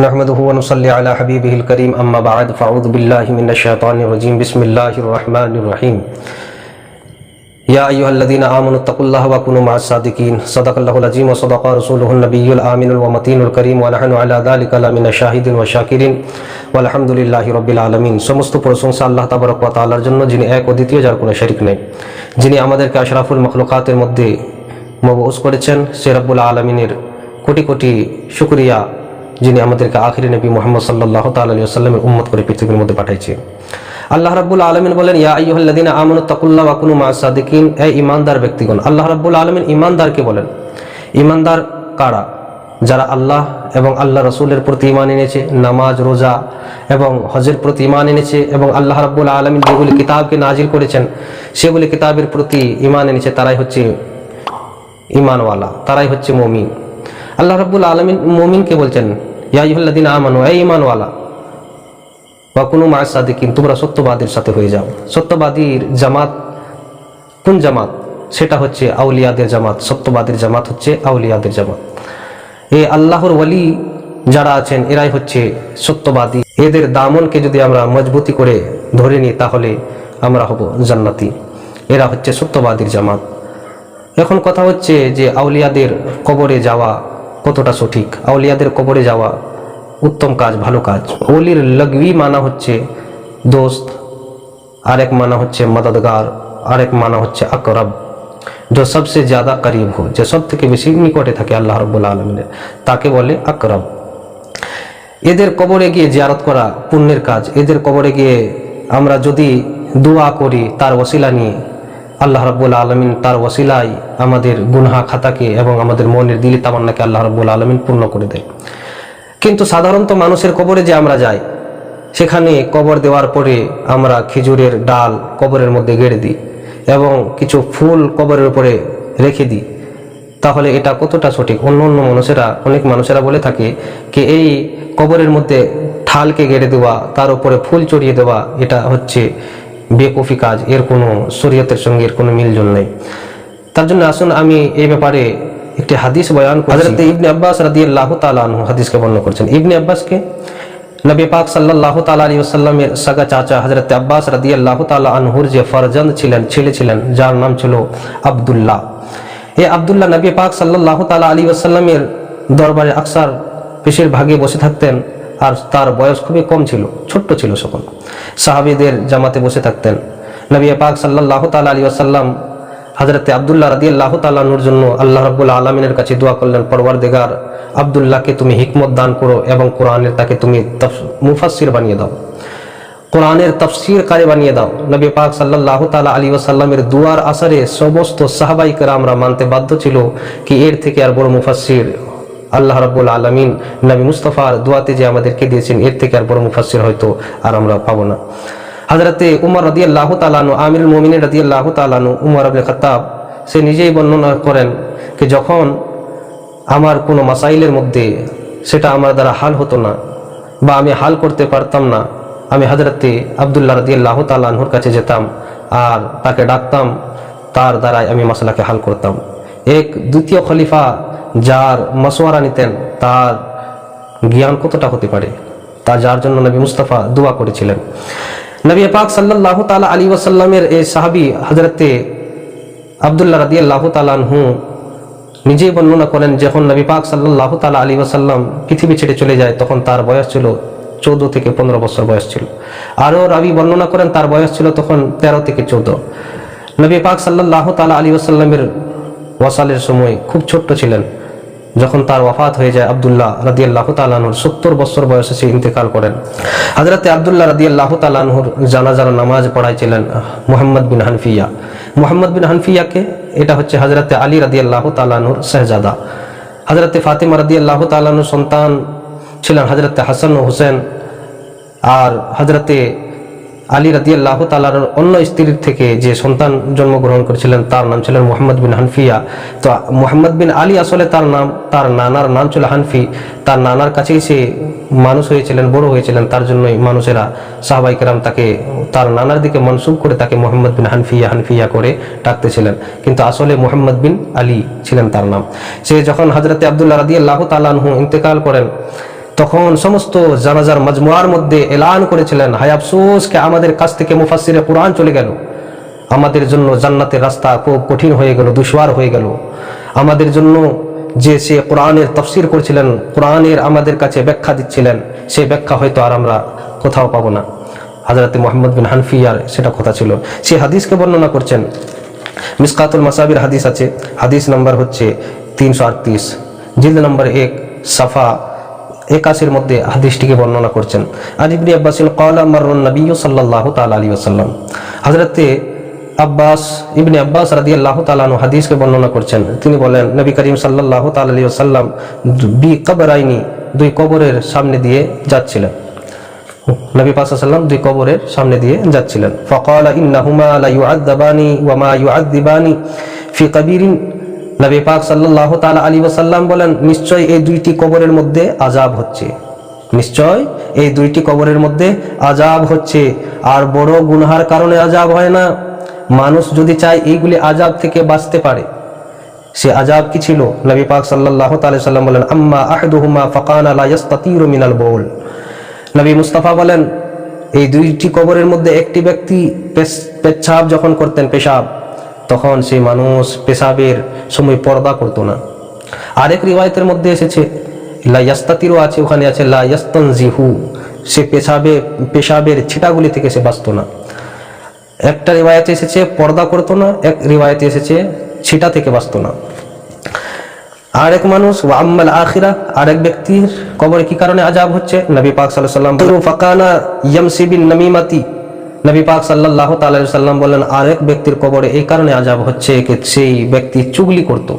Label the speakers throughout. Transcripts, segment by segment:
Speaker 1: نحمده ونصلي على حبيبه الكريم أما بعد فأعوذ بالله من الشيطان الرجيم بسم الله الرحمن الرحيم يا أيها الذين آمنوا اتقوا الله وكونوا مع الصادقين صدق الله العظيم وصدق رسوله النبي الآمن الومتين الكريم ونحن على ذلك لمن الشاهدين والشاكرين والحمد لله رب العالمين সমস্ত প্রশংসা আল্লাহ তাবারক ওয়া তাআলার জন্য যিনি এক ও দ্বিতীয় যার কোনো শরীক নেই যিনি আমাদেরকে আশরাফুল মখলুকাতের মধ্যে মবউস করেছেন সে রব্বুল আলমিনের কোটি কোটি শুকরিয়া যিনি আমাদেরকে আখিরি নবী মোহাম্মদ সাল্লাহ তাল্লাহ সাল্লামের উম্মত করে পৃথিবীর মধ্যে পাঠাইছে। আল্লাহ রাব্বুল আলমিন বলেন, ইয়া আইয়ুহাল্লাযীনা আমানু তাকুল্লাহ ওয়া কুনু মা'আস সাদিকিন এই ইমানদার ব্যক্তিগণ, আল্লাহ রাব্বুল আলমিন ইমানদারকে বলেন ইমানদার কারা? যারা আল্লাহ এবং আল্লাহ রসুলের প্রতি ইমান এনেছে, নামাজ, রোজা এবং হজের প্রতি ইমান এনেছে এবং আল্লাহ রাব্বুল আলমিন যেগুলি কিতাবকে নাজিল করেছেন, সেগুলি কিতাবের প্রতি ইমান এনেছে, তারাই হচ্ছে ইমানওয়ালা তারাই হচ্ছে মমিন। আল্লাহ রাব্বুল আলমিন মমিনকে বলছেন ইয়াইহল্লাদিন আমানু ইমানওয়ালা বা কোনো মায়ের সাথে কিন্তু তোমরা সত্যবাদীর সাথে হয়ে যাও। সত্যবাদীর জামাত, কোন জামাত? সেটা হচ্ছে আউলিয়াদের জামাত। সত্যবাদীর জামাত হচ্ছে আউলিয়াদের জামাত। এই আল্লাহর ওয়ালি যারা আছেন, এরাই হচ্ছে সত্যবাদী। এদের দামনকে যদি আমরা মজবুতি করে ধরে নিই, তাহলে আমরা হব জান্নাতি। এরা হচ্ছে সত্যবাদীর জামাত। এখন কথা হচ্ছে যে আউলিয়াদের কবরে যাওয়া কতটা সঠিক? আউলিয়াদের কবরে যাওয়া উত্তম কাজ, ভালো কাজ। অলির লগবি মানা হচ্ছে দোস্ত, আরেক মানা হচ্ছে মদদগার, আরেক মানা হচ্ছে আকরব। যে সবসে জ্যাদা করিব হো, যে সব থেকে বেশি নিকটে থাকে আল্লাহ রব্বুল আলমিনের, তাকে বলে আকরব। এদের কবরে গিয়ে জিয়ারত করা পুণ্যের কাজ। এদের কবরে গিয়ে আমরা যদি দোয়া করি, তার ওসিলা নিয়ে আল্লাহ রব্বুল আলমিন তার ওসিলায় আমাদের গুনহা খাতাকে এবং আমাদের মনের দিলি তামান্নাকে আল্লাহ রব্বুল আলমিন পূর্ণ করে দেয় কিন্তু সাধারণত মানুষের কবরে যে আমরা যাই, সেখানে কবর দেওয়ার পরে আমরা খেজুরের ডাল কবরের মধ্যে গেড়ে দিই এবং কিছু ফুল কবরের উপরে রেখে দিই। তাহলে এটা কতটা সঠিক? অন্য অন্য মানুষেরা, অনেক মানুষেরা বলে থাকে যে এই কবরের মধ্যে ঠালকে গেড়ে দেওয়া, তার উপরে ফুল চড়িয়ে দেওয়া, এটা হচ্ছে বেকফি কাজ, এর কোনো শরীয়তের সঙ্গে এর কোনো মিলজল নেই। তার জন্য আসুন আমি এই ব্যাপারে একটি হাদিস বয়ান হজরত ইবনে আব্বাস রাদিয়াল্লাহু তাআলা আনহু হাদিসকে বর্ণনা করছেন। ইবনে আব্বাসকে নবী পাক সাল্লাল্লাহু তাআলা আলাইহি ওয়াসাল্লামের সাগা চাচা হযরত আব্বাস রাদিয়াল্লাহু তাআলা আনহুর যে ফরজন্দ ছিলেন ছেলে ছিলেন যার নাম ছিল আব্দুল্লাহ। এ আবদুল্লাহ নবী পাক সাল্লাল্লাহু তাআলা আলাইহি ওয়াসাল্লামের দরবারে আকসার পেশের ভাগে বসে থাকতেন। আর তার বয়স খুবই কম ছিল, ছোট্ট ছিল সকল। সাহাবীদের জামাতে বসে থাকতেন। নবী পাক সাল্লাল্লাহু তাআলা আলী ওয়াসাল্লাম হজরতে আবদুল্লাহ রাদি আল্লাহ তাল্লাহর জন্য আল্লাহ রাবুল আলমিনের কাছে দোয়া করলেন, পরওয়ারদেগার, আবদুল্লাহকে তুমি হিকমত দান করো এবং কোরআনের তাকে তুমি মুফাসির বানিয়ে দাও। কোরআনের তফসির কারে বানিয়ে দাও। নবী পাক সাল্লাহ তালা আলী ওসাল্লামের দুয়ার আসারে সমস্ত সাহাবাইকার আমরা মানতে বাধ্য ছিল কি এর থেকে আর বড় মুফাসির আল্লাহ রাবুল আলমিন নবী মুস্তফার দোয়াতে যে আমাদেরকে দিয়েছেন, এর থেকে আর বড় মুফাসির হয়তো আর আমরা পাবো না। হজরতে উমর রদি আল্লাহ তালানু আমির মোমিন রদি আল্লাহ তালানু উমর আবনে খতাব সে নিজেই বর্ণনা করেন যে যখন আমার কোনো মাসাইলের মধ্যে সেটা আমার দ্বারা হাল হতো না বা আমি হাল করতে পারতাম না, আমি হজরতে আবদুল্লাহ রদি আল্লাহ তালাহুর কাছে যেতাম আর তাকে ডাকতাম, তার দ্বারাই আমি মশলাকে হাল করতাম। এক দ্বিতীয় খলিফা যার মশওয়ারা নিতেন, তার জ্ঞান কতটা হতে পারে? তা যার জন্য নবী মুস্তফা দোয়া করেছিলেন। নবী পাক সাল্লাহ তালা আলী ওয়াসাল্লামের এই সাহাবি হজরতে আবদুল্লাহ রাদি আল্লাহ তালানহু নিজেই বর্ণনা করেন, যখন নবী পাক সাল্লাহ তালা আলী ওয়াসাল্লাম পৃথিবী ছেড়ে চলে যায়, তখন তার বয়স ছিল চৌদ্দ থেকে পনেরো বছর বয়স ছিল। আরও রাবি বর্ণনা করেন, তার বয়স ছিল তখন তেরো থেকে চৌদ্দ। নবী পাক সাল্লাহ তালা আলী ওয়াসাল্লামের ওয়াসালের সময় খুব ছোট্ট ছিলেন। যখন তার ওয়াফাত হয়ে যায় আবদুল্লাহ রাদি আল্লাহ তালানুর সত্তর বছর বয়সে সে ইন্তেকাল করেন। হাজরাতে আবদুল্লাহ রাদি আল্লাহ তালানহুর জানাজার নামাজ পড়াইছিলেন মোহাম্মদ বিন হানফিয়া। মোহাম্মদ বিন হানফিয়াকে এটা হচ্ছে হজরতে আলী রাদি আল্লাহ তালানুর শাহজাদা। হাজরাতে ফাতিমা রাদি আল্লাহ তালানুর সন্তান ছিলেন হজরতে হাসান হুসেন। আর হজরতে আলী রাদি আল্লাহ তালার অন্য স্ত্রীর থেকে যে সন্তান জন্মগ্রহণ করেছিলেন, তার নাম ছিলেন মোহাম্মদ বিন হানফিয়া। তো মোহাম্মদ বিন আলী আসলে তার নাম, তার নানার নাম ছিল হানফি। তার নানার কাছেই সে মানুষ হয়েছিলেন, বড় হয়েছিলেন, তার জন্যই মানুষেরা, সাহবাই কেরাম তাকে, তার নানার দিকে মনসুব করে তাকে মোহাম্মদ বিন হানফিয়া হানফিয়া করে ডাকতেছিলেন। কিন্তু আসলে মোহাম্মদ বিন আলী ছিলেন তার নাম। সে যখন হজরতে আবদুল্লাহ রাদি আল্লাহ তালাহু ইন্তেকাল করেন তখন সমস্ত জানাজার মজমুয়ার মধ্যে এলান করেছিলেন, হায় আফসোসকে আমাদের কাছ থেকে মুফাসিরে কোরআন চলে গেল। আমাদের জন্য জান্নাতের রাস্তা খুব কঠিন হয়ে গেল, দুশোয়ার হয়ে গেল। আমাদের জন্য যে সে কোরআনের তফসির করছিলেন, কোরআনের আমাদের কাছে ব্যাখ্যা দিচ্ছিলেন সেই ব্যাখ্যা হয়তো আর আমরা কোথাও পাবো না। হাজরত মোহাম্মদ বিন হানফিয়ার সেটা কথা ছিল। সে হাদিসকে বর্ণনা করছেন। মিসকাতুল মাসাবির হাদিস আছে। হাদিস নাম্বার হচ্ছে তিনশো আটত্রিশ। জিল্দ নম্বর এক, সাফা একাশির মধ্যে হাদিসটিকে বর্ণনা করছেন। আলিবনি আব্বাসিল কলা মারুন নবী সাল্লাহ তাল আলী আসাল্লাম হাজরতে আব্বাস ইবনে আব্বাস রাদি আল্লাহ তালানু হাদিসকে বর্ণনা করছেন। তিনি বলেন, নবী করিম সাল্লাহ তাল আলী আসাল্লাম বি কবরাইনি দুই কবরের সামনে দিয়ে যাচ্ছিলেন। নবী পাক সাল্লাম দুই কবরের সামনে দিয়ে যাচ্ছিলেন। ফকাল ইন্নাহুমা লা ইউআদ্দাবানি ওয়া মা ইউআদ্দিবানি ফি কাবীরিন নবী পাক সাল্লাল্লাহু তাআলা আলাইহি ওয়াসাল্লাম বলেন, নিশ্চয় এই দুইটি কবরের মধ্যে আযাব হচ্ছে। নিশ্চয় এই দুইটি কবরের মধ্যে আযাব হচ্ছে। আর বড় গুনহার কারণে আযাব হয় না। মানুষ যদি চায় এইগুলি আযাব থেকে বাঁচতে পারে, সে আজাব কি ছিল? নবী পাক তাআলা সাল্লাম বলেন, আম্মা আহাদুহুমা ফাকানা লা ইয়াস্তাতিরু মিনাল বাউল নবী মুস্তাফা বলেন, এই দুইটি কবরের মধ্যে একটি ব্যক্তি পেচ্ছাব যখন করতেন, পেশাব তখন সেই মানুষ পেশাবের সময় পর্দা করতো না। আরেক রিওয়ায়তের মধ্যে এসেছে, লা ইয়াস্তাতিরও আছে, ওখানে আছে, লা ইয়াস্তানজিহু। সে পেশাবে, পেশাবের ছিটাগুলি থেকে সে বাঁচত না। একটা রিওয়ায়তে এসেছে, পর্দা করতো না, এক রিওয়ায়তে এসেছে, ছিটা থেকে বাঁচত না। আরেক মানুষ ওয়াম্মাল আখিরা, আরেক ব্যক্তির কবরে কি কারণে আজাব হচ্ছে? নবী পাক আলাইহি সাল্লাম ফাকানা ইয়ামসিবিন নামিমাতি নবী পাক আলাইহি সাল্লাম বলেন আরেক ব্যক্তির কবরে এই কারণে আজাব হচ্ছে যে সেই ব্যক্তি চুগলি করত,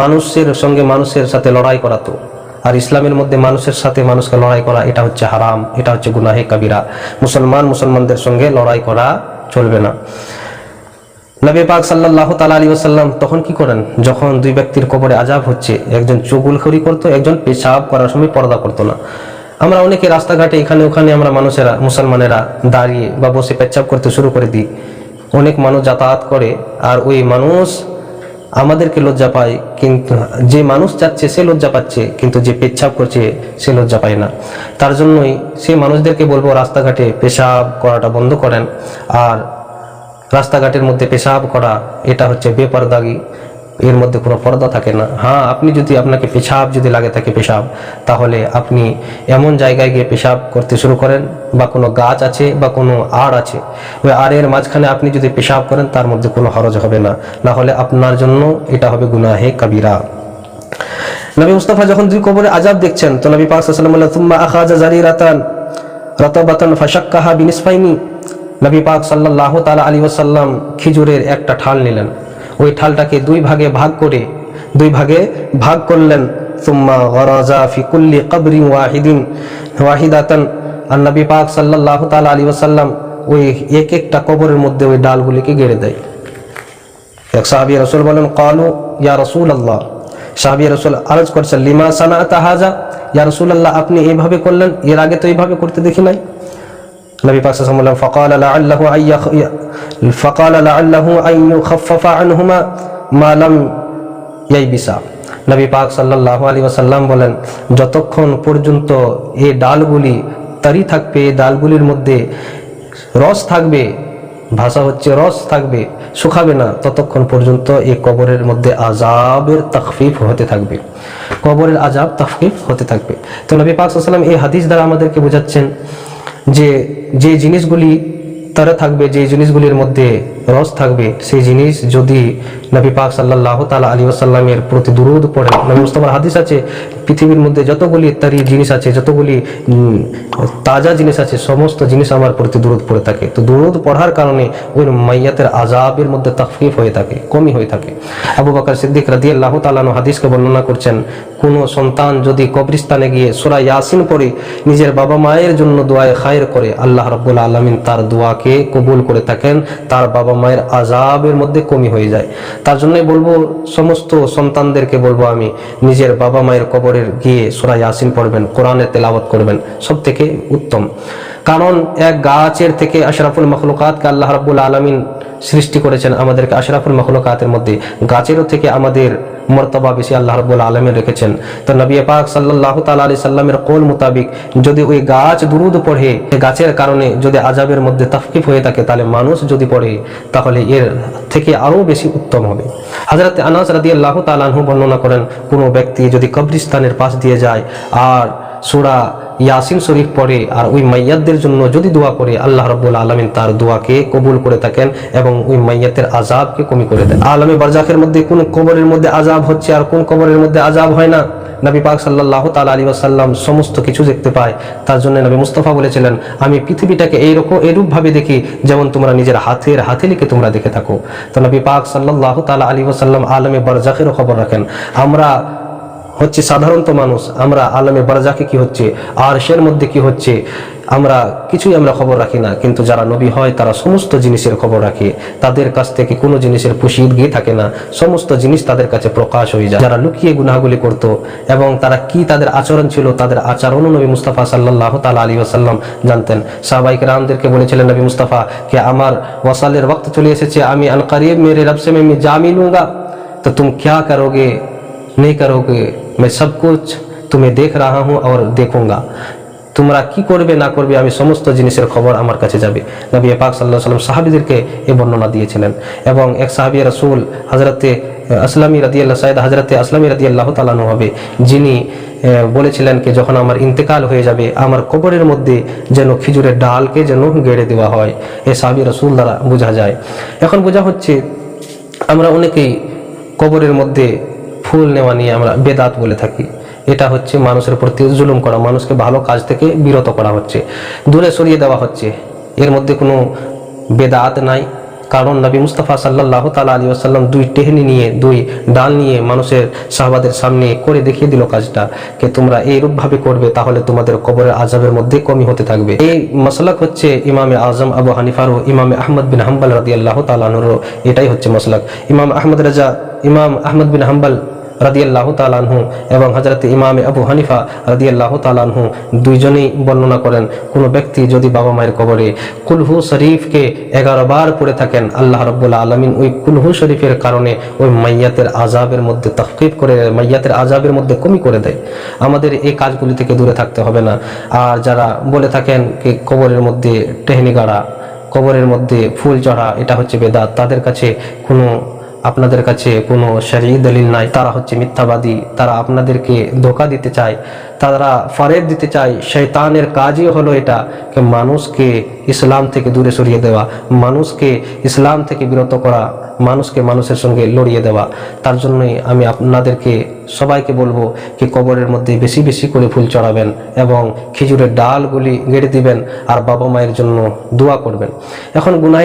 Speaker 1: মানুষের সঙ্গে মানুষের সাথে লড়াই করাতো। আর ইসলামের মধ্যে মানুষের সাথে মানুষকে লড়াই করা, এটা হচ্ছে হারাম, এটা হচ্ছে গুনাহে কাবিরা। মুসলমান মুসলমানদের সঙ্গে লড়াই করা চলবে না। নবী পাক সাল্লাহ তালা আলী ওসাল্লাম তখন কি করেন? যখন দুই ব্যক্তির কবরে আজাব হচ্ছে, একজন চুগুলখড়ি করতো, একজন পেশাব করার সময় পর্দা করতো না। আমরা অনেকে রাস্তাঘাটে এখানে ওখানে আমরা মানুষেরা, মুসলমানেরা দাঁড়িয়ে বা বসে পেচ্ছাব করতে শুরু করে দিই। অনেক মানুষ যাতায়াত করে আর ওই মানুষ আমাদেরকে লজ্জা পায়, কিন্তু যে মানুষ যাচ্ছে সে লজ্জা পাচ্ছে, কিন্তু যে পেচ্ছাপ করছে সে লজ্জা পায় না। তার জন্যই সেই মানুষদেরকে বলব রাস্তাঘাটে পেশাব করাটা বন্ধ করেন। আর রাস্তাঘাটের মধ্যে পেশাব করা, এটা হচ্ছে বেপরদাগি। এর মধ্যে কোনো পর্দা থাকে না। হ্যাঁ আপনি যদি আপনাকে পেশাব যদি লাগে থাকে পেশাব, তাহলে আপনি এমন জায়গায় গিয়ে পেশাব করতে শুরু করেন, বা কোনো গাছ আছে, বা কোনো আড় আছে, ওই আড়ের মাঝখানে আপনি যদি পেশাব করেন, তার মধ্যে কোনো হরজ হবে না। না হলে আপনার জন্য এটা হবে গুনাহে কাবিরা। নবী মুস্তাফা যখন দুই কবরে আজাব দেখছেন, তো নবী পাক ওয়াসাল্লাম তুম্মা আখাজা জারিরাতান রাতাবাতান ফাশাক্কাহা বিনিসফাইনি। নবী পাক সাল্লাল্লাহু তাআলা আলী ওসাল্লাম খিজুরের একটা ঠাল নিলেন। ওই ঠালটাকে দুই ভাগে ভাগ করে, দুই ভাগে ভাগ করলেন। সুম্মা গরাজা ফি কুল্লি কবরিন ওয়াহিদিন, ওয়াহিদাতান। আর নবী পাক সাল্লাল্লাহু তাআলা আলাইহি ওয়াসাল্লাম ওই এক একটা কবরের মধ্যে ওই ডালগুলিকে গেড়ে দেয়। এক সাহাবী রসুল বলেন, কালু ইয়া রসুল আল্লাহ সাহাবী রসুল আরজ করছেন, লিমা সানা তাহাজা ইয়া রসুল আল্লাহ আপনি এইভাবে করলেন? এর আগে তো এইভাবে করতে দেখি নাই। নবী পাক সাল্লাম ফকাল লাআল্লাহু আইয়া ফকাল লাআল্লাহু আইয়ু খাফফা আনহুমা মা লাম ইয়াইবিসা নবী পাক সাল্লাল্লাহু আলাইহি ওয়াসাল্লাম বলেন যতক্ষণ পর্যন্ত এই ডালগুলি তারি থাকবে এই ডালগুলির মধ্যে রস থাকবে ভাষা হচ্ছে রস থাকবে শুকাবে না ততক্ষণ পর্যন্ত এই কবরের মধ্যে আজাবের তাকফিফ হতে থাকবে কবরের আজাব তাকফিফ হতে থাকবে তো নবী পাক সাল্লাম এই হাদিস দ্বারা আমাদেরকে বোঝাচ্ছেন যে যে জিনিসগুলি তারা থাকবে যে জিনিসগুলির মধ্যে রস থাকবে সেই জিনিস যদি নবী পাক সাল্লাহ তালা আলী আসাল্লামের প্রতি দুরুদ পড়ে নবী মুস্তফার হাদিস আছে, পৃথিবীর মধ্যে যতগুলি ইত্যাদি জিনিস আছে, যতগুলি তাজা জিনিস আছে, সমস্ত জিনিস আমার প্রতি দুরুদ পড়ে থাকে। তো দুরুদ পড়ার কারণে ওই মাইয়াতের আজাবের মধ্যে তফিফ হয়ে থাকে কমই হয়ে থাকে। আবু বকর সিদ্দিক রাদি আল্লাহ তালানো হাদিসকে বর্ণনা করছেন, কোনো সন্তান যদি কবরিস্তানে গিয়ে সুরা ইয়াসিন পড়ে, নিজের বাবা মায়ের জন্য দোয়ায় খায়ের করে, আল্লাহ রব্বুল আলমিন তার দোয়াকে কবুল করে থাকেন, তার বাবা মায়ের আজাবের মধ্যে কমি হয়ে যায়। তার জন্যই বলব, সমস্ত সন্তানদেরকে বলব আমি, নিজের বাবা মায়ের কবরের গিয়ে সুরা ইয়াসিন পড়বেন, কোরআনে তেলাওয়াত করবেন, সব থেকে উত্তম। কারণ এক গাছের থেকে আশরাফুল মখলুকাতকে আল্লাহ রাবুল আলমিন সৃষ্টি করেছেন আমাদেরকে আশরাফুল মখলুকাতের মধ্যে। গাছেরও থেকে আমাদের মর্তবা বেশি আল্লাহ রব্বুল আলমে রেখেছেন। তো নবী পাক সাল্লাহ তালা আলি সাল্লামের কোল মোতাবিক যদি ওই গাছ দুরুদ পড়ে গাছের কারণে যদি আজাবের মধ্যে তফকিফ হয়ে থাকে, তাহলে মানুষ যদি পড়ে, তাহলে এর থেকে আরও বেশি উত্তম হবে। হাজরত আনাস রাদি আল্লাহ তালাহু বর্ণনা করেন, কোনো ব্যক্তি যদি কবরিস্তানের পাশ দিয়ে যায়, আর সুরা ইয়াসিন শরীফ পড়ে আর ওই মাইয়াতদের জন্য যদি দোয়া করে, আল্লাহ রব্বুল আলমিন তার দোয়াকে কবুল করে থাকেন এবং ওই মাইয়াতের আজাবকে কমি করে দেন। আলমে বারজাকের মধ্যে কোন কবরের মধ্যে আজাব হচ্ছে আর কোন কবরের মধ্যে আজাব হয় না? নবী পাক সাল্লাহ তাল আলী আসাল্লাম সমস্ত কিছু দেখতে পায়। তার জন্য নবী মুস্তফা বলেছিলেন, আমি পৃথিবীটাকে এইরকম এরূপ ভাবে দেখি যেমন তোমরা নিজের হাতের হাতে লিখে তোমরা দেখে থাকো। তো নবী পাক সাল্লাহ তাল আলী আসাল্লাম আলমে বারজাকেরও খবর রাখেন, আমরা হচ্ছে সাধারণত মানুষ, আমরা আলমে বারজাকে কি হচ্ছে আর সের মধ্যে কি হচ্ছে, আমরা কিছুই আমরা খবর রাখি না। কিন্তু যারা নবী হয়, তারা সমস্ত জিনিসের খবর রাখে। তাদের কাছ থেকে কোনো জিনিসের পুষিদ গিয়ে থাকে না। সমস্ত জিনিস তাদের কাছে প্রকাশ হয়ে যায়। যারা লুকিয়ে গুনাগুলি করত এবং তারা কি তাদের আচরণ ছিল, তাদের আচরণও নবী মুস্তাফা সাল্লাহ তাল আলী ওসাল্লাম জানতেন। সাহবাইক রামদেরকে বলেছিলেন, নবী মুস্তাফা, কে আমার ওয়াসালের রক্ত চলে এসেছে, আমি আনকারিব মেরে রবসে মে জামি লুঙ্গা তো তুম ক্যা করোগে? नहीं करोगे मैं सब कुछ तुम्हें देख रहा हूँ और देखूंगा তোমরা কি করবে না করবে আমি সমস্ত জিনিসের খবর আমার কাছে যাবে নবী পাক সাল্লাহ সাল্লাম সাহাবিদেরকে এই বর্ণনা দিয়েছিলেন এবং এক সাহাবি রসুল হজরতে আসলামী রাদি আল্লাহ সাইদ হজরতে আসলামী রাদি আল্লাহ তালানু হবে যিনি আহ, বলেছিলেন কি যখন আমার ইন্তেকাল হয়ে যাবে আমার কবরের মধ্যে যেন খেজুরের ডালকে যেন গেড়ে দেওয়া হয় এ সাহাবি রসুল দ্বারা বোঝা যায় এখন বোঝা হচ্ছে আমরা অনেকেই কবরের মধ্যে ফুল নেওয়া নিয়ে আমরা বেদাত বলে থাকি। এটা হচ্ছে মানুষের প্রতি জুলুম করা, মানুষকে ভালো কাজ থেকে বিরত করা হচ্ছে। দূরে সরিয়ে দেওয়া হচ্ছে। এর মধ্যে কোনো বেদাত নাই। কারণ নবী মুস্তাফা সাল্লাহ তালা আলী আসাল্লাম দুই টেহনি নিয়ে, দুই ডাল নিয়ে মানুষের শাহবাদের সামনে করে দেখিয়ে দিল কাজটা কে তোমরা এইরূপভাবে করবে তাহলে তোমাদের কবরের আজাবের মধ্যে কমই হতে থাকবে। এই মসলাক হচ্ছে ইমামে আজম আবু হানিফার ও ইমামে আহমদ বিন হাম্বাল রাদি আল্লাহ তালানুরও এটাই হচ্ছে মসলাক। ইমাম আহমদ রাজা, ইমাম আহমদ বিন হাম্বাল রাদিয়াল্লাহু তালানহু এবং হজরত ইমামে আবু হানিফা রাদিয়াল্লাহু তালানহু দুইজনেই বর্ণনা করেন, কোনো ব্যক্তি যদি বাবা মায়ের কবরে কুলহু শরীফকে এগারো বার পড়ে থাকেন, আল্লাহ রব্বুল্লা আলমিন ওই কুলহু শরীফের কারণে ওই মাইয়াতের আজাবের মধ্যে তফকিব করে, মাইয়াতের আজাবের মধ্যে কমি করে দেয়। আমাদের এই কাজগুলি থেকে দূরে থাকতে হবে না। আর যারা বলে থাকেন কি কবরের মধ্যে টেহনি গাড়া কবরের মধ্যে ফুল চড়া এটা হচ্ছে বেদাত, তাদের কাছে কোনো আপনাদের কাছে কোনো শারী দলিল নাই, তারা হচ্ছে মিথ্যাবাদী, তারা আপনাদেরকে ধোকা দিতে চায়, তারা ফরেদ দিতে চায় শৈতানের কাজই হলো এটা যে মানুষকে ইসলাম থেকে দূরে সরিয়ে দেওয়া, মানুষকে ইসলাম থেকে বিরত করা, মানুষকে মানুষের সঙ্গে লড়িয়ে দেওয়া। তার জন্যই আমি আপনাদেরকে, সবাইকে বলব কি কবরের মধ্যে বেশি বেশি করে ফুল চড়াবেন এবং খেজুরের ডালগুলি গেড়ে দিবেন আর বাবা মায়ের জন্য দোয়া করবেন। এখন গুনাহি